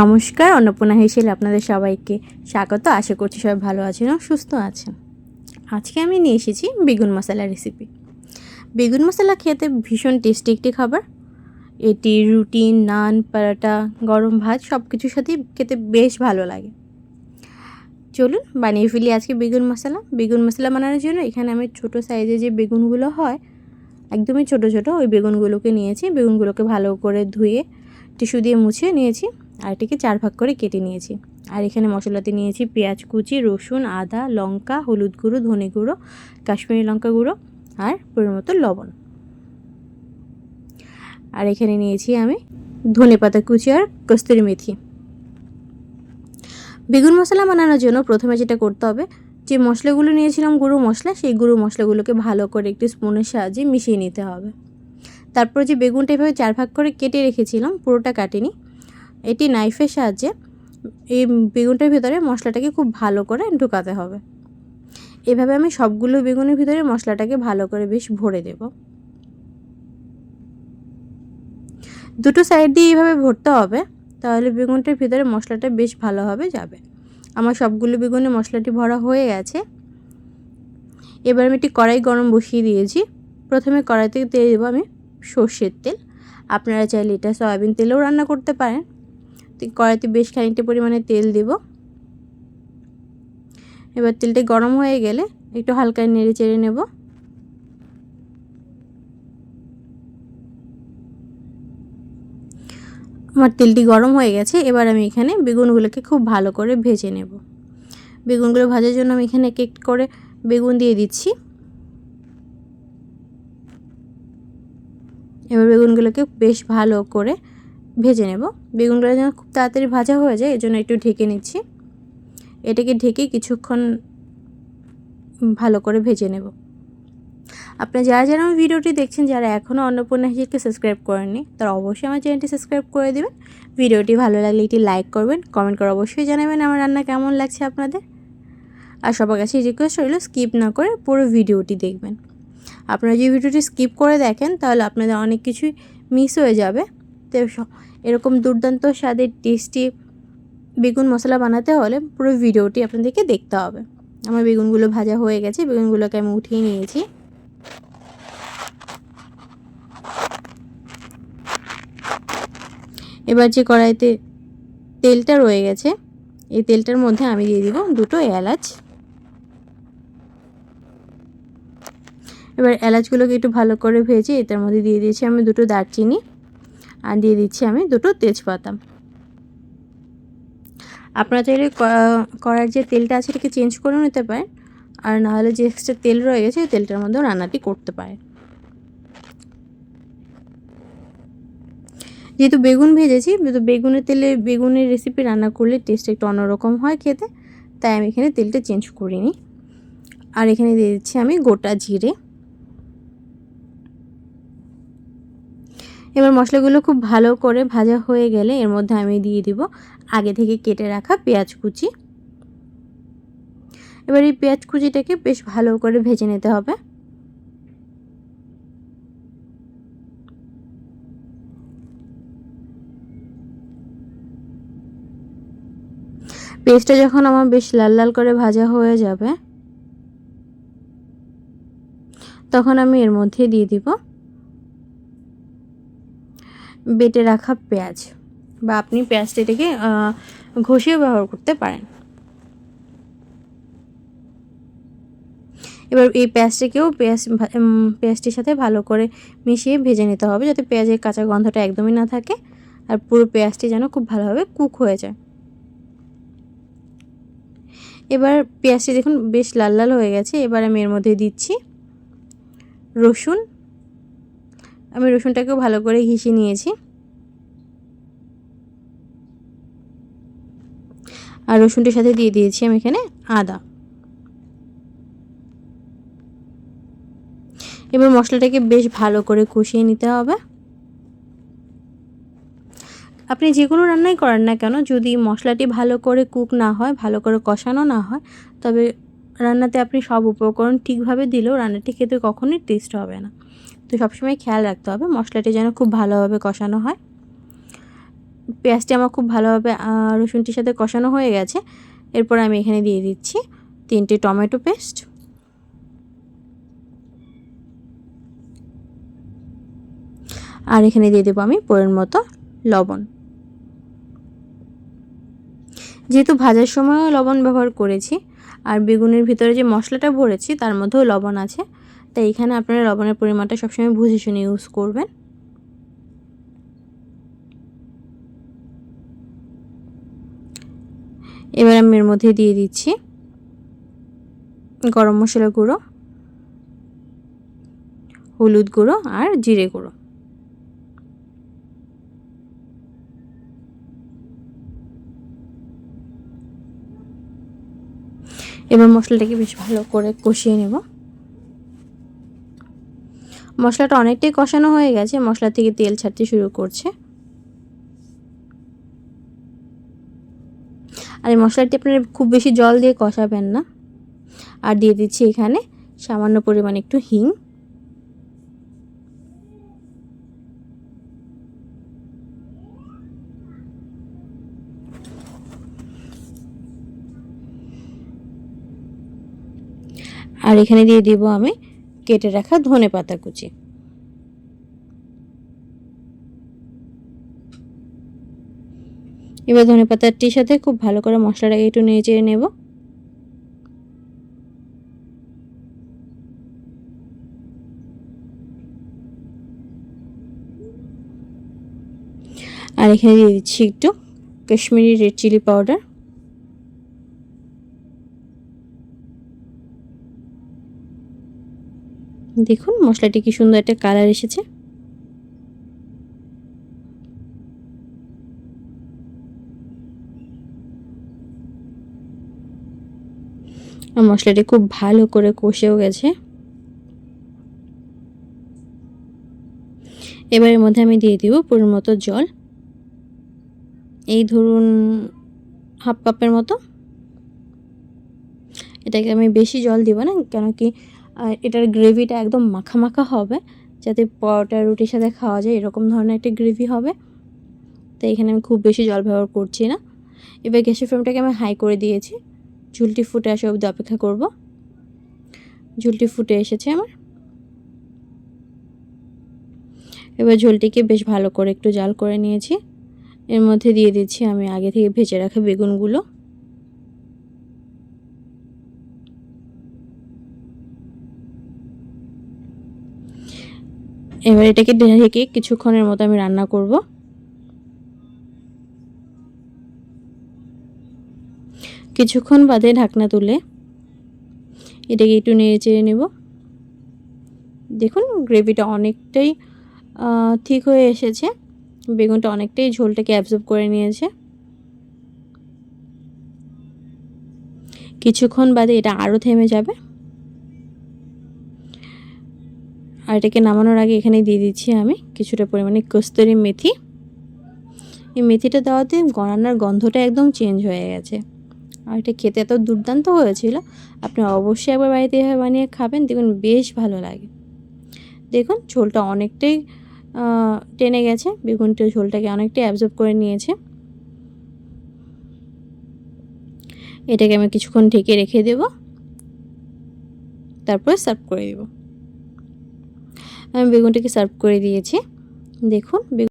নমস্কার, অন্নপূর্ণা হেসেল আপনাদের সবাইকে স্বাগত। আশা করছি সবাই ভালো আছেন ও সুস্থ আছেন। আজকে আমি নিয়ে এসেছি বেগুন মশলা রেসিপি বেগুন মশলা খেতে ভীষণ টেস্টি একটি খাবার। এটি রুটি, নান, পরোটা, গরম ভাত সব কিছুর সাথেই খেতে বেশ ভালো লাগে। চলুন, বানিয়ে ফেলি আজকে বেগুন মশলা। বেগুন মশলা বানানোর জন্য এখানে আমি ছোটো সাইজে যে বেগুনগুলো হয়, একদমই ছোট ছোট, ওই বেগুনগুলোকে নিয়েছি। বেগুনগুলোকে ভালো করে ধুয়ে টিস্যু দিয়ে মুছে নিয়েছি। আর এটিকে চার ভাগ করে কেটে নিয়েছি। আর এখানে মশলাতে নিয়েছি পেঁয়াজ কুচি, রসুন, আদা, লঙ্কা, হলুদ গুঁড়ো, ধনে গুঁড়ো, কাশ্মীরি লঙ্কা গুঁড়ো আর পরিমাণ মতো লবণ। আর এখানে নিয়েছি আমি ধনে পাতা কুচি আর কস্তুরি মেথি। বেগুন মশলা বানানোর জন্য প্রথমে যেটা করতে হবে, যে মশলাগুলো নিয়েছিলাম গুঁড়ো মশলা, সেই গুঁড়ো মশলাগুলোকে ভালো করে একটি স্পুনের সাহায্যে মিশিয়ে নিতে হবে। তারপর যে বেগুনটা এভাবে চার ভাগ করে কেটে রেখেছিলাম, পুরোটা কাটিনি। এটি নাইফের সাহায্যে এই বেগুনটার ভিতরে মশলাটাকে খুব ভালো করে ঢুকাতে হবে। এভাবে আমি সবগুলো বেগুনের ভিতরে মশলাটাকে ভালো করে বেশ ভরে দেব। দুটো সাইড দিয়ে এইভাবে ভরতে হবে, তাহলে বেগুনটার ভিতরে মশলাটা বেশ ভালোভাবে যাবে। আমার সবগুলো বেগুনে মশলাটি ভরা হয়ে গেছে। এবার আমি একটি কড়াই গরম বসিয়ে দিয়েছি। প্রথমে কড়াইতে দিয়ে দেবো আমি সর্ষের তেল। আপনারা চাইলে এটা সয়াবিন তেলেও রান্না করতে পারেন। কড়াইতে বেশ খানিকটা পরিমাণে তেল দেব। এবার তেলটা গরম হয়ে গেলে একটু হালকা নেড়ে চেড়ে নেব। আমার তেলটি গরম হয়ে গেছে, এবার আমি এখানে বেগুনগুলোকে খুব ভালো করে ভেজে নেব। বেগুনগুলো ভাজার জন্য আমি এখানে এক এক করে বেগুন দিয়ে দিচ্ছি। এবার বেগুনগুলোকে বেশ ভালো করে ভেজে নেব। বেগুনগুলো যেন খুব তাড়াতাড়ি ভাজা হয়ে যায়, এজন্য একটু ঢেকে নিচ্ছি। এটাকে ঢেকে কিছুক্ষণ ভালো করে ভেজে নেব। আপনারা যারা যারা আমার ভিডিওটি দেখছেন, যারা এখনও অন্নপূর্ণা হিসেবে সাবস্ক্রাইব করেননি, তারা অবশ্যই আমার চ্যানেলটি সাবস্ক্রাইব করে দেবেন। ভিডিওটি ভালো লাগলে একটি লাইক করবেন কমেন্ট করে অবশ্যই জানাবেন আমার রান্না কেমন লাগছে আপনাদের। আর সবার কাছে রিকোয়েস্ট রইল স্কিপ না করে পুরো ভিডিওটি দেখবেন। আপনারা যদি ভিডিওটি স্কিপ করে দেখেন, তাহলে আপনাদের অনেক কিছুই মিস হয়ে যাবে। তো এরকম দুর্দান্ত স্বাদের টেস্টি বেগুন মশলা বানাতে হলে পুরো ভিডিওটি আপনাদেরকে দেখতে হবে। আমার বেগুনগুলো ভাজা হয়ে গেছে, বেগুনগুলোকে আমি উঠিয়ে নিয়েছি। এবার যে কড়াইতে তেলটা রয়ে গেছে, এই তেলটার মধ্যে আমি দিয়ে দিব দুটো এলাচ। এবার এলাচগুলোকে একটু ভালো করে ভেজে এটার মধ্যে দিয়ে দিয়েছি আমি দুটো দারচিনি। আর দিয়ে দিচ্ছি আমি দুটো তেজপাতা। আপনারা চাইলে কড়ার যে তেলটা আছে সেটাকে চেঞ্জ করে নিতে পারেন। আর নাহলে যে এক্সট্রা তেল রয়ে গেছে ওই তেলটার মধ্যেও রান্নাটি করতে পারেন। যেহেতু বেগুন ভেজেছি তো বেগুনের তেলে, বেগুনের রেসিপি রান্না করলে টেস্ট একটু অন্যরকম হয় খেতে, তাই আমি এখানে তেলটা চেঞ্জ করিনি। আর এখানে দিয়ে দিচ্ছি আমি গোটা জিরে। এবার মশলাগুলো খুব ভালো করে ভাজা হয়ে গেলে এর মধ্যে আমি দিয়ে দিব আগে থেকে কেটে রাখা পেঁয়াজ কুচি। এবার এই পেঁয়াজ কুচিটাকে বেশ ভালো করে ভেজে নিতে হবে। পেস্টটা যখন আমার বেশ লাল লাল করে ভাজা হয়ে যাবে, তখন আমি এর মধ্যে দিয়ে দিব বেটে রাখা পেঁয়াজ বা আপনি পেঁয়াজটিকে ঘষিয়ে ব্যবহার করতে পারেন। এবার এই পেঁয়াজটাকেও পেঁয়াজ পেঁয়াজটির সাথে ভালো করে মিশিয়ে ভেজে নিতে হবে যাতে পেঁয়াজের কাঁচা গন্ধটা একদমই না থাকে আর পুরো পেঁয়াজটি যেন খুব ভালোভাবে কুক হয়ে যায়। এবার পেঁয়াজটি দেখুন বেশ লাল লাল হয়ে গেছে। এবার আমি এর মধ্যে দিচ্ছি রসুন আমি রসুনটাকেও ভালো করে ঘিষে নিয়েছি। আর রসুনটির সাথে দিয়ে দিয়েছি আমি এখানে আদা। এবার মশলাটাকে বেশ ভালো করে কষিয়ে নিতে হবে। আপনি যে কোনো রান্নাই করেন না কেন, যদি মশলাটি ভালো করে কুক না হয়, ভালো করে কষানো না হয়, তবে রান্নাতে আপনি সব উপকরণ ঠিকভাবে দিলেও রান্নাটি খেতে কখনোই টেস্ট হবে না। তো সবসময় খেয়াল রাখতে হবে। মশলাটি যেন খুব ভালোভাবে কষানো হয়। পেঁয়াজটি আমার খুব ভালোভাবে রসুনটির সাথে কষানো হয়ে গেছে। এরপর আমি এখানে দিয়ে দিচ্ছি তিনটে টমেটো পেস্ট। আর এখানে দিয়ে দেবো আমি পরের মতো লবণ। যেহেতু ভাজার সময়ও লবণ ব্যবহার করেছি, আর বেগুনের ভিতরে যে মশলাটা ভরেছি, তার মধ্যেও লবণ আছে। তাই এখানে আপনারা লবণের পরিমাণটা সবসময় বুঝে শুনে ইউজ করবেন। এবার আমি এর মধ্যে দিয়ে দিচ্ছি গরম মশলা গুঁড়ো, হলুদ গুঁড়ো আর জিরে গুঁড়ো। এবার মশলাটাকে বেশ ভালো করে কষিয়ে নেব। মশলাটা অনেকটাই কষানো হয়ে গেছে, মশলা থেকে তেল ছাড়তে শুরু করছে। আর এই মশলাটি আপনারা খুব বেশি জল দিয়ে কষাবেন না। আর দিয়ে দিচ্ছি এখানে সামান্য পরিমাণ একটু হিং। আর এখানে দিয়ে দিব আমি কেটে রাখা ধনে পাতা কুচি। এবার ধনে পাতাটির সাথে খুব ভালো করে মশলাটাকে একটু নেড়ে নেব। আর এখানে দিয়ে দিচ্ছি একটু কাশ্মীরি রেড চিলি পাউডার। দেখুন, মশলাটি কি সুন্দর একটা কালার এসেছে। মশলাটি খুব ভালো করে কষেও গেছে। এবারের মধ্যে আমি দিয়ে দিব পুরোর মতো জল। এই ধরুন, হাফ কাপের মতো। এটাকে আমি বেশি জল দিব না, কেন কি আর এটার গ্রেভিটা একদম মাখা মাখা হবে, যাতে পরোটা, রুটির সাথে খাওয়া যায়, এরকম ধরনের একটা গ্রেভি হবে। তো এখানে আমি খুব বেশি জল ব্যবহার করছি না। এবার গ্যাসের ফ্লেমটাকে আমি হাই করে দিয়েছি। ঝুলটি ফুটে আসা অবধি অপেক্ষা করব। ঝুলটি ফুটে এসেছে আমার। এবার ঝোলটিকে বেশ ভালো করে একটু জাল করে নিয়েছি। এর মধ্যে দিয়ে দিচ্ছি আমি আগে থেকে ভেজে রাখা বেগুনগুলো। এবার এটাকে ঢেকে কিছুক্ষণের মতো আমি রান্না করব। কিছুক্ষণ বাদে ঢাকনা তুলে এটাকে একটু নেড়ে চেড়ে নেব। দেখুন, গ্রেভিটা অনেকটাই ঠিক হয়ে এসেছে। বেগুনটা অনেকটাই ঝোলটাকে অ্যাবজর্ব করে নিয়েছে। কিছুক্ষণ বাদে এটা আরও থেমে যাবে। আর এটাকে নামানোর আগে এখানে দিয়ে দিচ্ছি আমি কিছুটা পরিমাণে কস্তুরি মেথি। এই মেথিটা দেওয়াতে রান্নার গন্ধটা একদম চেঞ্জ হয়ে গেছে। আর এটা খেতে এত দুর্দান্ত হয়েছিল, আপনি অবশ্যই একবার বাড়িতে এভাবে বানিয়ে খাবেন দেখুন বেশ ভালো লাগে। দেখুন, ঝোলটা অনেকটাই টেনে গেছে, বেগুনটা ঝোলটাকে অনেকটাই অ্যাবজর্ব করে নিয়েছে। এটাকে আমি কিছুক্ষণ ঢেকে রেখে দেব, তারপরে সার্ভ করে দেব। আমি বেগুনটিকে সার্ভ করে দিয়েছি। দেখুন